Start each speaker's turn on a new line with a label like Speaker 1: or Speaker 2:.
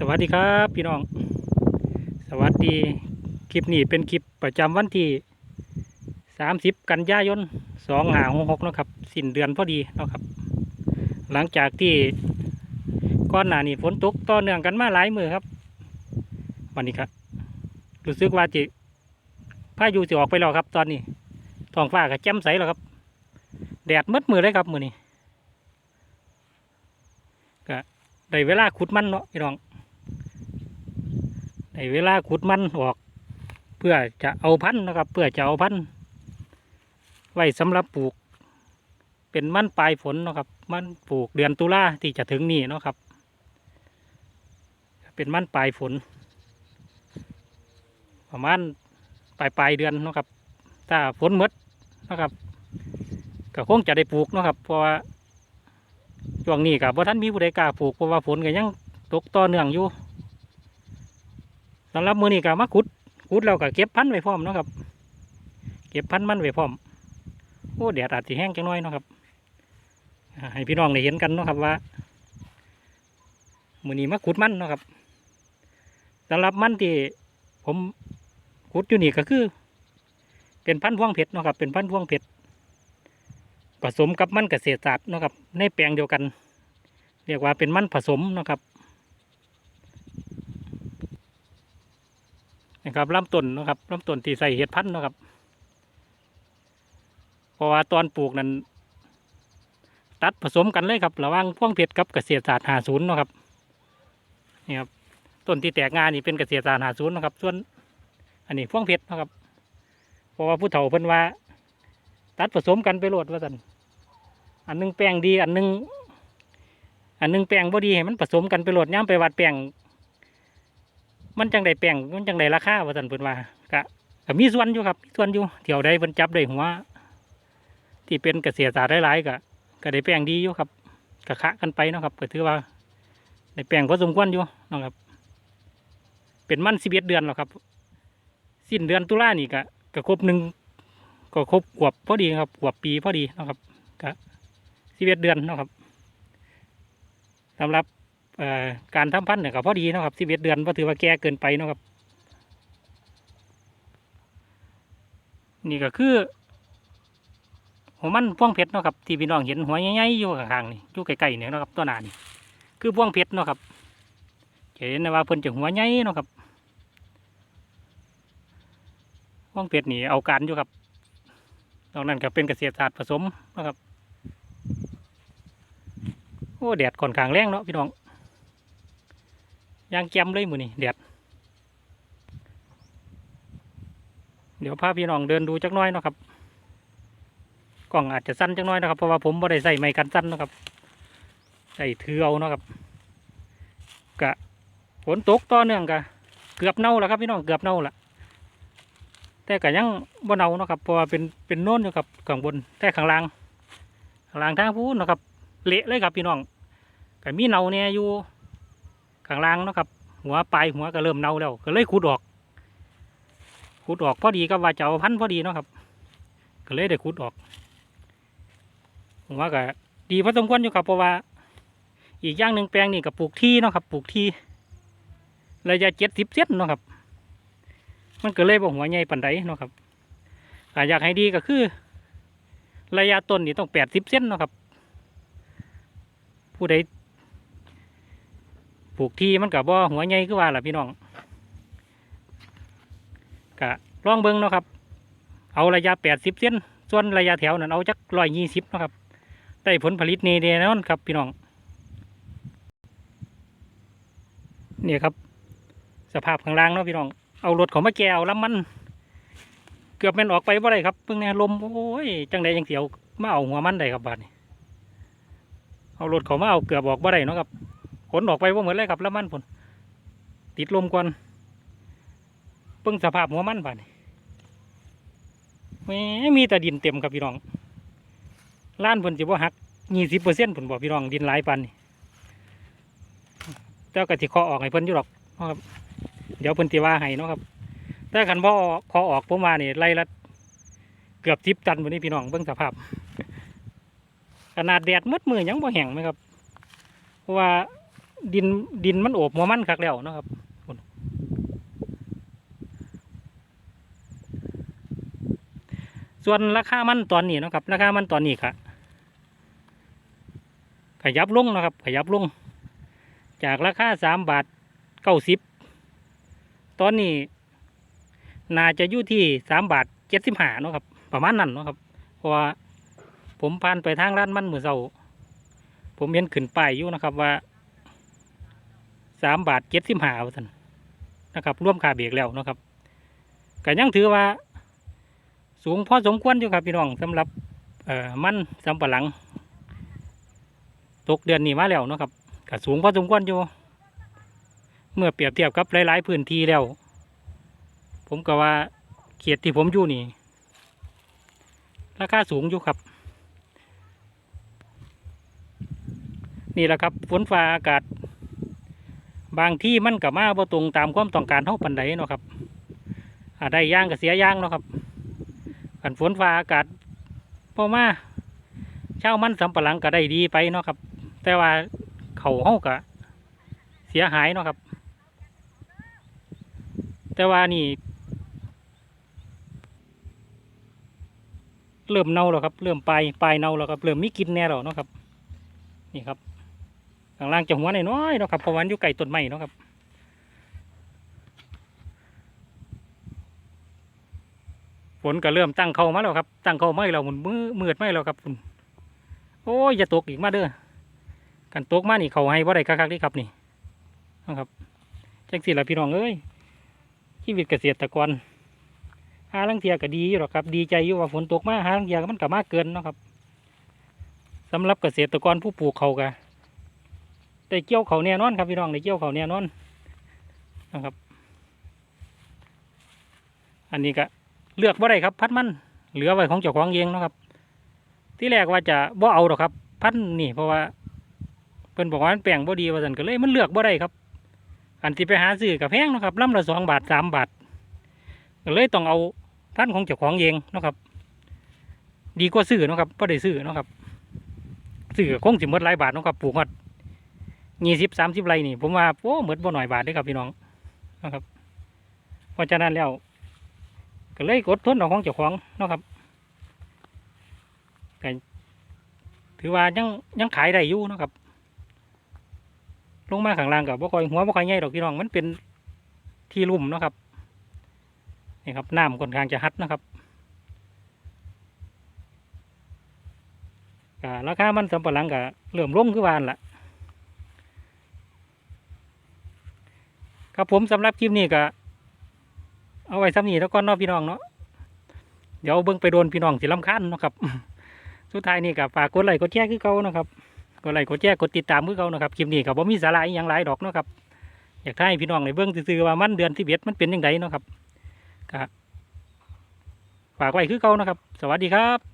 Speaker 1: สวัสดีครับพี่น้อง สวัสดี คลิปนี้เป็นคลิปประจำวันที่ 30 กันยายน2หาหกนะครับ สิ้นเดือนพอดีนะครับ หลังจากที่ก้อนหนานี้ฝนตกต่อเนื่องกันมาหลายมือครับ วันนี้ครับรู้สึกว่าจิพายุจะออกไปแล้วครับ ตอนนี้ท้องฟ้าก็แจ่มใสแล้วครับ แดดมืดมือเลยครับมือนี้ก็ได้เวลาขุดมันเนาะพี่น้อง ในเวลาขุดมันออก เพื่อจะเอาพันธุ์นะครับ เพื่อจะเอาพันธุ์ไว้สำหรับปลูก เป็นมันปลายฝนนะครับ มันปลูกเดือนตุลาที่จะถึงนี่นะครับ เป็นมันปลายฝน ประมาณปลายปลายเดือนนะครับ ถ้าฝนมดนะครับก็คงจะได้ปลูกนะครับ เพราะว่าช่วงนี้กับว่าท่านมีผู้ใดกล้าปลูกเพราะว่าฝนก็ยังตกต่อเนื่องอยู่ สำหรับมือนี้ก็มาขุดขุดเราก็เก็บพันธุ์ไว้พร้อมเนาะครับ เก็บพันธุ์มันไว้พร้อมโอ้แดดอาจจะแห้งจังน้อยเนาะครับให้พี่น้องได้เห็นกันเนาะครับว่ามือนี้มาขุดมันเนาะครับสำหรับมันที่ผมขุดอยู่นี่ก็คือ เป็นพันธุ์พวงเพชรเนาะครับ เป็นพันธุ์พวงเพชรผสมกับมันเกษตรศาสตร์เนาะครับ ในแปลงเดียวกัน เรียกว่าเป็นมันผสมเนาะครับ นะครับลำต้นนะครับลำต้นที่ใส่เห็ดพันธุ์นะครับเพราะว่าตอนปลูกนั้นตัดผสมกันเลยครับระหว่างพ่วงเพชรกับเกษตรศาสตร์หาศูนย์นะครับนี่ครับต้นที่แตกงานนี่เป็นเกษตรศาสตร์หาศูนย์นะครับ ส่วนอันนี้พ่วงเพชรนะครับ เพราะว่าผู้เฒ่าเพิ่นว่า ตัดผสมกันไปโหลดว่าสันอันหนึงแปลงดีอันหนึงอันหนึงแปลงบ่ดีให้มันผสมกันไปโหลดย่ำไปวัดแปลง มันจังได้แป้งมันจังได้ราคาว่าสันเพิ่นว่าก็ก็มีส่วนอยู่ครับมีส่วนอยู่เที่ยวใดเพิ่นจับได้หัวที่เป็นเกษตรศาสตร์หลายๆก็ก็ได้แป้งดีอยู่ครับก็คะกันไปเนาะครับก็ถือว่าได้แป้งพอสมควรอยู่นะครับ เป็นมันสิบเอ็ดเดือนแล้วครับ สิ้นเดือนตุลานี่ก็ก็ครบหนึ่งก็ครบขวบพอดีครับขวบปีพอดีนะครับก็สิบเอ็ดเดือนนะครับสำหรับ การทำพันธุ์เนี่ยก็พอดีนะครับสิบเอ็ดเดือนก็ถือว่าแก่เกินไปนะครับ นี่ก็คือหัวมันพ่วงเพชรนะครับที่พี่น้องเห็นหัวใหญ่ๆอยู่ข้างๆนี่อยู่ใกล้ๆเนี่ยนะครับตัวหนานี่คือพ่วงเพชรนะครับเห็นได้ว่าเพิ่นจะหัวใหญ่นะครับพ่วงเพชรนี่เอาการอยู่ครับนอกนั้นก็เป็นเกษตรศาสตร์ผสมนะครับโอ้แดดค่อนข้างแรงเนาะพี่น้อง ยางแจ่มเลยมือนี่แดดเดี๋ยวพาพี่น้องเดินดูจักน้อยนะครับกล้องอาจจะสั้นจักน้อยนะครับ เพราะว่าผมไม่ได้ใส่ไม้กันสั้นนะครับใส่ถือเอานะครับกะฝนตกต่อเนื่องกะเกือบเน่าแล้วครับพี่น้องเกือบเน่าละแต่กะยังบ่เน่านะครับเพราะว่าเป็นเป็นโน่นอยู่ครับข้างบนแต่ข้างล่างข้างล่างทางพูนนะครับ เละเลยครับพี่น้องกะมีเน่าเนี่ยอยู่ ข้างล่างเนาะครับ หัวปลายหัวก็เริ่มเน่าแล้ว ก็เลยขุดออกขุดออกพอดีก็ว่าจะเอาพันพอดีเนาะครับ ก็เลยได้ขุดออกหัวก็ดีพอสมควรอยู่ครับเพราะว่า อีกอย่างหนึ่งแปลงนี่ก็ปลูกที่เนาะครับ ปลูกที่ระยะเจ็ดสิบเซนเนาะครับ มันก็เลยบ่หัวใหญ่ปันไดเนาะครับถ้าอยากให้ดีก็คือ ระยะต้นนี่ต้องแปดสิบเซนเนาะครับ ผู้ใด ปลูกที่มันกับบ่หัวใหญ่คือว่าล่ะพี่น้องกะลองเบิ้งเนาะครับ เอาระยะแปดสิบเซนส่วนระยะแถวนั้นเอาจักร้อยยี่สิบนาะครับ ได้ผลผลิตนี่แน่นอนครับพี่น้องเนี่ยครับ สภาพข้างล่างเนาะพี่น้อง เอารถเขามาแกเอาลำมัน เกือบมันออกไปบ่ได้ครับเพิ่งเนี่ยลมโอ้ยจังใดจังเสียวมาเอาหัวมันได้ครับบาดนี้เอารถเขามาเอาเกือบออกบ่ได้เนาะครับ ขนออกไปว่าเหมือนเลยครับแล้วมันผลติดลมก่อนเพิ่งสภาพหัวมันป่านี่แหมมีแต่ดินเต็มครับพี่น้องล้านผลจะว่าหักยี่สิบเปอร์เซ็นต์ผลบอกพี่น้องดินหลายปันนี่เจ้ากะทิคอออกให้เพิ่นอยู่หรอกครับเดี๋ยวเพิ่นติว่าให้เนาะครับแต่ขันพ่อคอออกผมมาเนี่ยไล่ละเกือบทิบตันวันนี้พี่น้องเบิ่งสภาพ ขนาดแดดมืดมือยังบ่แห้งไหมครับ เพราะว่า ดินดินมันโอบหัวมันคักแล้วนะครับส่วนราคามันตอนนี้นะครับ ราคามันตอนนี้ค่ะ ขยับลงนะครับ ขยับลง จากราคาสามบาทเก้าสิบตอนนี้น่าจะอยู่ที่สามบาทเจ็ดสิบห้านะครับ ประมาณนั้นนะครับ เพราะว่าผมผ่านไปทางร้านมันเมื่อเช้าผมเห็นขึ้นป้ายอยู่นะครับว่า สามบาทเจ็ดสิบห้าท่านนะครับร่วมค่าเบรกแล้วนะครับก็ยังถือว่า สูงพอสมควรอยู่ครับพี่น้องสำหรับเอ่อมันสำปะหลัง ตกเดือนนี้มาแล้วนะครับก็สูงพอสมควรอยู่ เมื่อเปรียบเทียบกับหลาย ๆ พื้นที่แล้ว ผมก็ว่าเขตที่ผมอยู่นี่ ราคาสูงอยู่ครับ นี่แหละครับฝนฟ้าอากาศ บางที่มันกับมาบ่ตรงตามความต้องการเท่าปันใดเนาะครับได้ย่างก็เสียย่างเนาะครับกันฝนฟ้าอากาศพอมาเช่ามันสำปะหลังก็ได้ดีไปเนาะครับ แต่ว่าเขาเฮาก็เสียหายเนาะครับ แต่ว่านี่ เริ่มเน่าแล้วครับ เริ่มปลายปลายเน่าแล้วครับเริ่มมีกินแน่แล้วเนาะครับ นี่ครับ ข้างล่างจะหัวน้อยๆเนาะครับเพราะวันอยู่ไก่ต้นไม้เนาะครับฝนก็เริ่มตั้งเข้ามาแล้วครับ ตั้งเข้ามาแล้วมันมือมืดไม่แล้วครับฝนโอ้ยอย่าตกอีกมาเด้อกันตกมานี่เขาให้บ่ได้คักๆนี่ครับนี่นะครับจังสิละพี่น้องเอ้ยชีวิตเกษตรกรหาลังเทียก็ดีอยู่หรอกครับ ดีใจอยู่ว่าฝนตกมาหาลังเทียกมันก็มากเกินเนาะครับสำหรับเกษตรกรผู้ปลูกเขาก็ ได้เกี่ยวเขาแน่นอนครับพี่น้องได้เกี่ยวเขาแน่นอนนะครับ อันนี้ก็เลือกบ่ได้ครับ พัดมันเหลือไว้ของเจ้าของเองนะครับ ที่แรกว่าจะบ่เอาหรอกครับ พัดนี่เพราะว่าเพิ่นบอกว่ามันแปลงบ่ดีว่าสันก็เลยมันเลือกบ่ได้ครับ อันที่ไปหาซื้อกับแพงนะครับลำละสองบาทสามบาทก็เลยต้องเอาพันของเจ้าของเองนะครับ ดีกว่าซื้อนะครับไ่ได้ซื้อนะครับซื้อก็คงสิหมดหลายบาทนะครับปลูกฮอด ยี่สิบสามสิบไรนี่ ผมว่าโอ้เหมดบ่หน่อยบาทด้อครับพี่น้องนะครับ เพราะฉะนั้นแล้วก็เลยกดทุนเอาของเจ้าของนะครับแต่ถือว่ายังยังขายได้อยู่นะครับ ลงมาข้างล่างกับบ่คอยหัวบ่คอยใหญ่ดอกพี่น้องมันเป็นที่ลุ่มนะครับนี่ครับน้ำค่อนข้างจะฮัดนะครับราคามันสำปะหลังก็เริ่มลงคือวาหั่นละ ครับผมสำหรับคลิปนี้ก็เอาไว้ซ้ำนี้แล้วก็นอพี่น้องเนาะเดี๋ยวเบิ้งไปโดนพี่น้องสิลำคันเนาะครับ สุดท้ายนี่ก็ฝากกดไลค์กดแชร์คือเก่านะครับกดไลค์กดแชร์กดติดตามคือเก่านะครับคลิปนี้ก็บ่มีสาระอย่างหลายดอกเนาะครับอยากให้พี่น้องในเบิ้งซื่อว่ามันเดือนที่เบ็ดมันเป็นยังไงเนาะครับก็ฝากไว้คือเก่านะครับ สวัสดีครับ